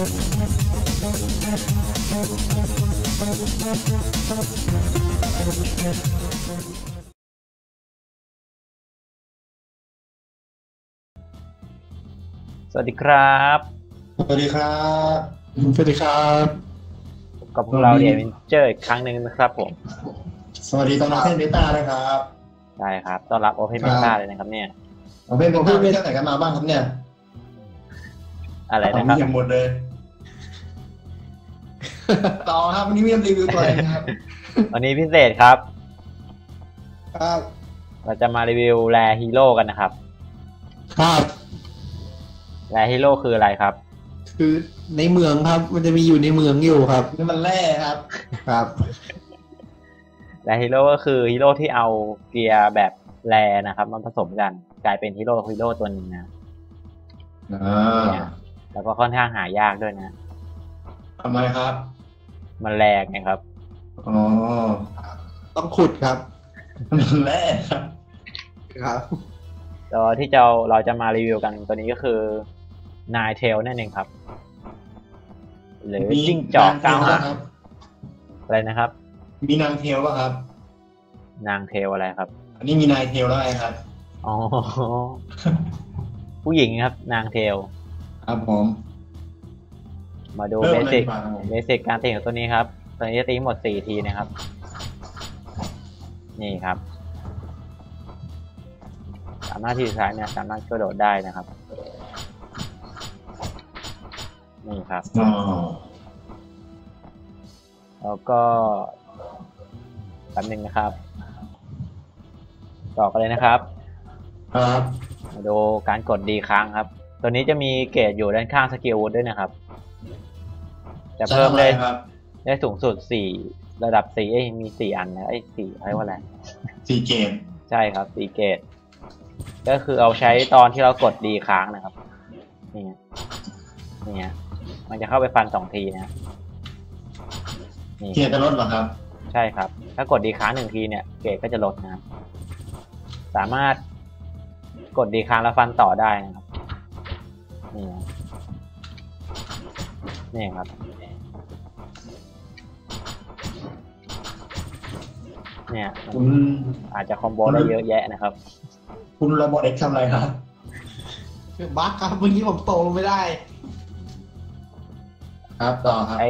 สวัสดีครับ สวัสดีครับ สวัสดีครับพบกับพวกเราเดียนเจออีกครั้งหนึ่งนะครับผม สวัสดีตอนรับเพื่อนเบต้าด้วยครับ ใช่ครับ ต้อนรับโอเพนเมตาเลยนะครับ เนี่ยเอาเพื่อนเบต้าไปเที่ยวไหนกันมาบ้างครับเนี่ย อะไรผมนะครับเยี่ยมหมดเลย ต่อครับวันนี้มีรีวิวตัวเองครับ วันนี้พิเศษครับ ครับ เราจะมารีวิวแรฮีโร่กันนะครับ ครับแรฮีโร่คืออะไรครับ คือในเมืองครับ มันจะมีอยู่ในเมืองอยู่ครับนี่มันแร่ครับ ครับแรฮีโร่ก็คือฮีโร่ที่เอาเกียร์แบบแรนะครับมาผสมกันกลายเป็นฮีโร่ฮีโร่ตัวหนึ่งนะอ่าแล้วก็ค่อนข้างหายากด้วยนะทำไมครับ มันแรงไงครับอ๋อต้องขุดครับมันแร่ครับครับตัวที่จะเอาเราจะมารีวิวกันตัวนี้ก็คือนายเทลนั่นเองครับ หรือจิ้งจอกเก้าหางครับอะไรนะครับ มีนางเทลป่ะครับ นางเทลอะไรครับ อันนี้มีนายเทลแล้วไงครับอ๋อผู้หญิงครับ นางเทลครับผม มาดูเริ่เบมเลยสิกดีกว่าครับผมเบสิกการตีของตัวนี้ครับ ตัวนี้จะตีหมดสี่ทีนะครับ นี่ครับ สามารถที่สุดท้ายเนี่ยสามารถกระโดดได้นะครับ นี่ครับอ๋อแล้วก็แป๊บนึงนะครับ ต่อกันเลยนะครับ ครับมาดูการกดดีค้างครับ ตัวนี้จะมีเกรดอยู่ด้านข้างสกิลวูดด้วยนะครับ จะเพิ่มได้ใช่ครับได้สูงสุดสี่ระดับสี่เอ้ยมีสี่อันนะไอ้ยสี่อะไรว่าอะไรสี่เกมใช่ครับสี่เกรดก็คือเอาใช้ตอนที่เรากดดีค้างนะครับ นี่ไงนี่ไงมันจะเข้าไปฟันสองทีนะนี่เกียร์จะลดเหรอครับ ใช่ครับ ถ้ากดดีค้างหนึ่งทีเนี่ย เกรดก็จะลดนะครับสามารถกดดีค้างแล้วฟันต่อได้นะครับ นี่นะนี่ครับ เนี่ย คุณอาจจะคอมโบได้เยอะแยะนะครับ คุณระบบเอ็กทำอะไรครับบั๊กครับเมื่อกี้ผมโตลงไม่ได้ ครับต่อครับไอ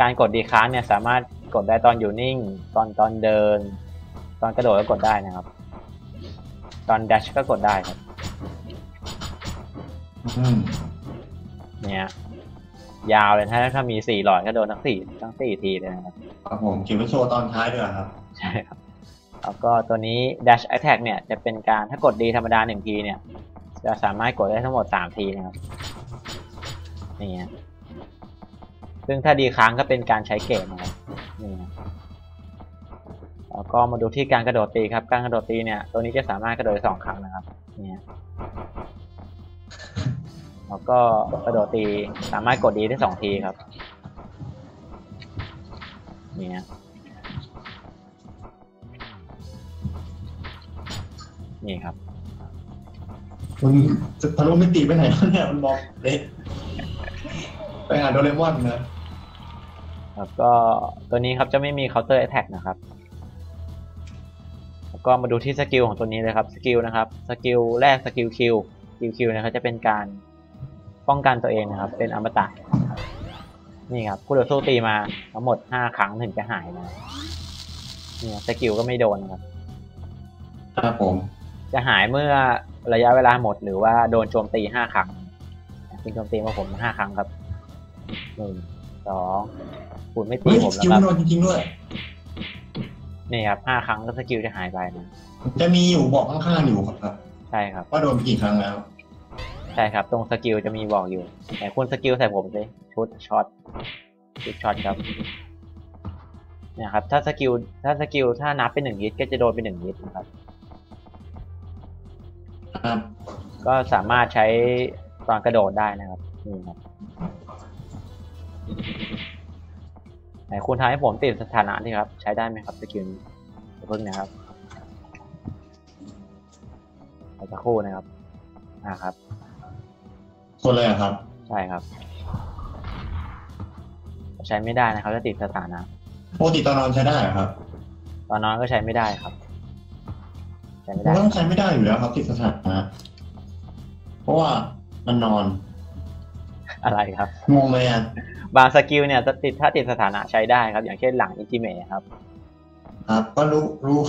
การกดดีค้างเนี่ยสามารถกดได้ตอนอยู่นิ่ง ตอนตอนเดิน ตอนกระโดดก็กดได้นะครับ ตอนดัชก็กดได้ครับอืมเนี่ยยาวเลยถ้าถ้ามีสี่หลอดก็โดนทั้งสี่ทั้งสี่ทีเลยนะครับครับผมเขียนไว้โชว์ตอนท้ายด้วยครับ ใช่ครับ แล้วก็ตัวนี้ dash attack เนี่ยจะเป็นการถ้ากดดีธรรมดาหนึ่งทีเนี่ย จะสามารถกดได้ทั้งหมดสามทีนะครับนี่ฮะซึ่งถ้าดีค้างก็เป็นการใช้เกมนะครับนี่นะแล้วก็มาดูที่การกระโดดตีครับ การกระโดดตีเนี่ย ตัวนี้จะสามารถกระโดดสองครั้งนะครับนี่ฮะแล้วก็กระโดดตีสามารถกดดีได้สองทีครับนี่ นี่ครับคุณจะทะลุมิติไปไหนวะเนี่ยมันบอกเด็กไปหาโดเรมอนนะแล้วก็ตัวนี้ครับจะไม่มี counter attack นะครับแล้วก็มาดูที่สกิลของตัวนี้เลยครับสกิลนะครับสกิลแรกสกิลคิวสกิลคิวนะครับจะเป็นการป้องกันตัวเองนะครับ เป็นอมตะนี่ครับคู่ต่อสู้ตีมาทั้งหมดห้าครั้งถึงจะหายนะนี่สกิลก็ไม่โดนนะครับครับผม จะหายเมื่อระยะเวลาหมดหรือว่าโดนโจมตีห้าครั้งคุณโจมตีมาผมห้าครั้งครับหนึ่งสองคุณไม่ตีเฮ้ยผมสแล้วกิลครับโดนจริงๆด้วยนี่ครับห้าครั้งแล้วสกิลจะหายไปนะจะมีอยู่บอกข้างๆอยู่ครับ ใช่ครับว่าโดนกี่ครั้งแล้ว ใช่ครับ ตรงสกิลจะมีบอกอยู่แต่คุณสกิลใส่ผมสิชุดช็อตชุดช็อตครับเนี่ยครับ ถ้าสกิลถ้าสกิลถ้านับเป็นหนึ่งฮิตก็จะโดนเป็นหนึ่งฮิตนะครับ ครับ ก็สามารถใช้ตอนกระโดดได้นะครับนี่ครับไหนคุณทำให้ผมติดสถานะนี่ครับ ใช้ได้ไหมครับสกิลนี้เดี๋ยวเพิ่งนะครับรอสักครู่นะครับอ่าครับ คนเลยอะครับ ใช่ครับ ใช้ไม่ได้นะครับจะติดสถานะปกติตอนนอนใช้ได้เหรอครับ ตอนนอนก็ใช้ไม่ได้ครับ ใช้ไม่ผมได้ว่าต้องใช้ไม่ได้อยู่แล้วครับติดสถานะเพราะว่ามันนอน อะไรครับงงเลยอะบางสกิลเนี่ยจะติดถ้าติดสถานะใช้ได้ครับ อย่างเช่นหลังอินติเมครับ ครับ ก็รู้รู้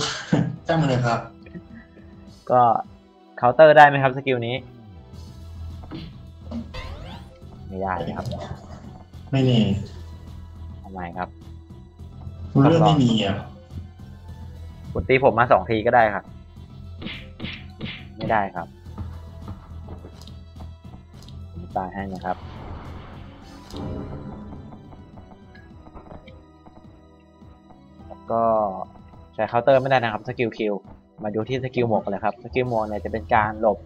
จ้างมาเลยครับ ก็เคาน์เตอร์ได้ไหมครับสกิลนี้ ไม่ได้นะครับ ไม่นี่ทำไมครับคุณเลือดไม่มีอะคุณตีผมมาสองทีก็ได้ครับ ไม่ได้ครับ ผมตายให้นะครับ แล้วก็ใช้เคาน์เตอร์ไม่ได้นะครับสกิลคิวมาดูที่สกิลหมวกกันเลยครับสกิลหมวกเนี่ยจะเป็นการหลบ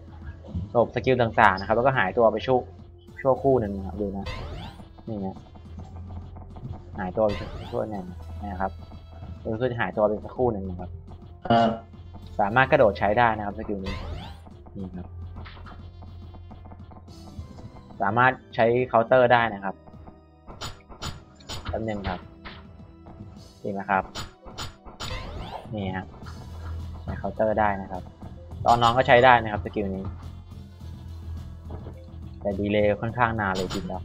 หลบสกิลต่างๆนะครับ แล้วก็หายตัวไปชั่วชั่วครู่หนึ่งนะครับดูนะนี่นะหายตัวไปชั่วหนึ่งนะครับดูคือจะหายตัวไปสักครู่หนึ่งนะครับครับ สามารถกระโดดใช้ได้นะครับสกิลนี้ นี่ครับ สามารถใช้เคาน์เตอร์ได้นะครับแป๊บนึงครับดีไหมครับ นี่ฮะใช้เคาน์เตอร์ได้นะครับ ตอนน้องก็ใช้ได้นะครับสกิลนี้ แต่ดีเลย์ค่อนข้างนานเลยจริงแล้ว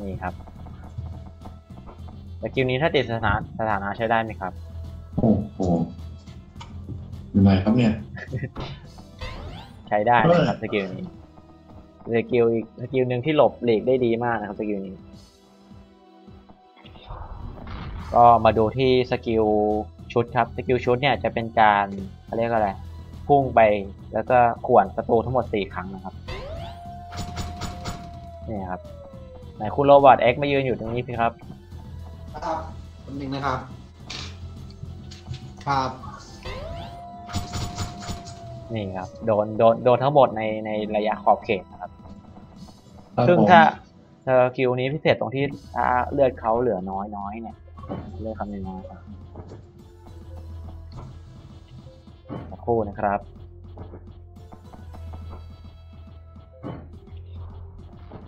นี่ครับสกิลนี้ถ้าติดสถานะสถานะใช้ได้ไหมครับ โอ้โหยังไงครับเนี่ยใช้ได้นะครับสกิลนี้สกิลอีกสกิลหนึ่งที่หลบหลีกได้ดีมากนะครับสกิลนี้ ก็มาดูที่สกิลชุดครับสกิลชุดเนี่ยจะเป็นการเขาเรียกว่าอะไร พุ่งไปแล้วก็ข่วนประตูทั้งหมดสี่ครั้งนะครับนี่ครับไหนคุณโรบอทเอ็กมายืนอยู่ตรงนี้พี่ครับ ครับคำหนึ่งนะครับ ครับ นี่ครับ โดนโดนโดนทั้งหมดในในระยะขอบเขตนะครับครับซึ่งผมถ้าสกิลนี้พิเศษตรงที่ถ้าเลือดเขาเหลือน้อยน้อยๆเนี่ย เลือดเขาน้อยๆครับสักครู่นะครับ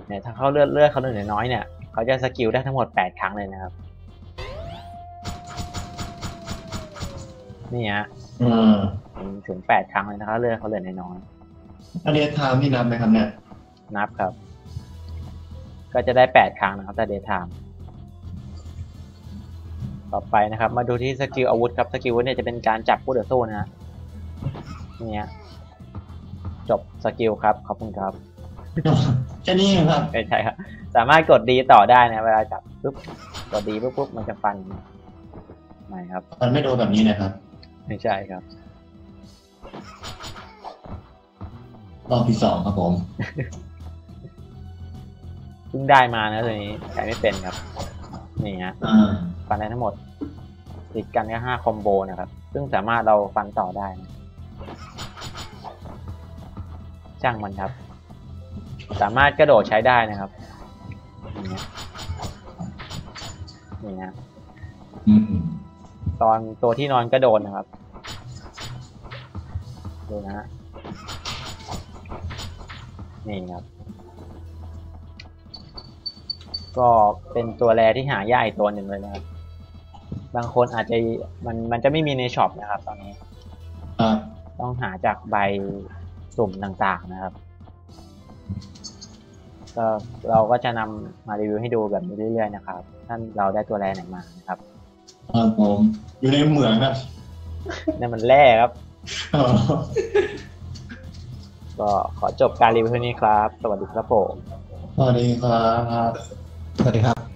เนี่ยถ้าเขาเลือดเลือดเขาเหลือน้อยๆเนี่ยเขาจะสกิลได้ทั้งหมดแปดครั้งเลยนะครับ นี่ฮะ อ่าถึงแปดครั้งเลยนะครับเลือดเขาเหลือน้อยอันนี้ไทม์ที่นับไหมครับเนี่ยๆนับครับ ก็จะได้แปดครั้งนะครับแต่เดทไทม์ต่อไปนะครับ มาดูที่สกิลอาวุธครับสกิลอาวุธเนี่ยจะเป็นการจับผู้ต่อสู้นะฮะนี่ฮะจบสกิลครับขอบคุณครับแค่นี้เองครับไม่ใช่ครับ สามารถกดดีต่อได้นะ เวลาจับปุ๊บกดดีปุ๊บปุ๊บมันจะฟันไม่ครับ มันไม่โดนแบบนี้นะครับ ไม่ใช่ครับ รอบที่สองครับผมเพิ่งได้มานะตัวนี้ใช้ไม่เป็นครับ นี่ฮะอ่าฟันได้ทั้งหมด ติดกันแค่ห้าคอมโบนะครับ ซึ่งสามารถเราฟันต่อได้นะช่างมันครับ สามารถกระโดดใช้ได้นะครับนี่ฮะนี่ฮะอืม ตอนตัวที่นอนก็โดนนะครับ ดูนะฮะนี่ครับ ก็เป็นตัวแรที่หายากอีกตัวหนึ่งเลยนะครับ บางคนอาจจะมันมันจะไม่มีในช็อปนะครับ ตอนนี้ครับต้องหาจากใบสุ่มต่างๆนะครับ ก็เราก็จะนำมารีวิวให้ดูแบบนี้เรื่อยๆนะครับถ้าเราได้ตัวแรไหนมานะครับ ครับผมอยู่ในเหมืองครับนั่นมันแร่ครับอ๋อก็ขอจบการรีวิวเท่านี้ครับ สวัสดีครับผม สวัสดีครับ สวัสดีครับ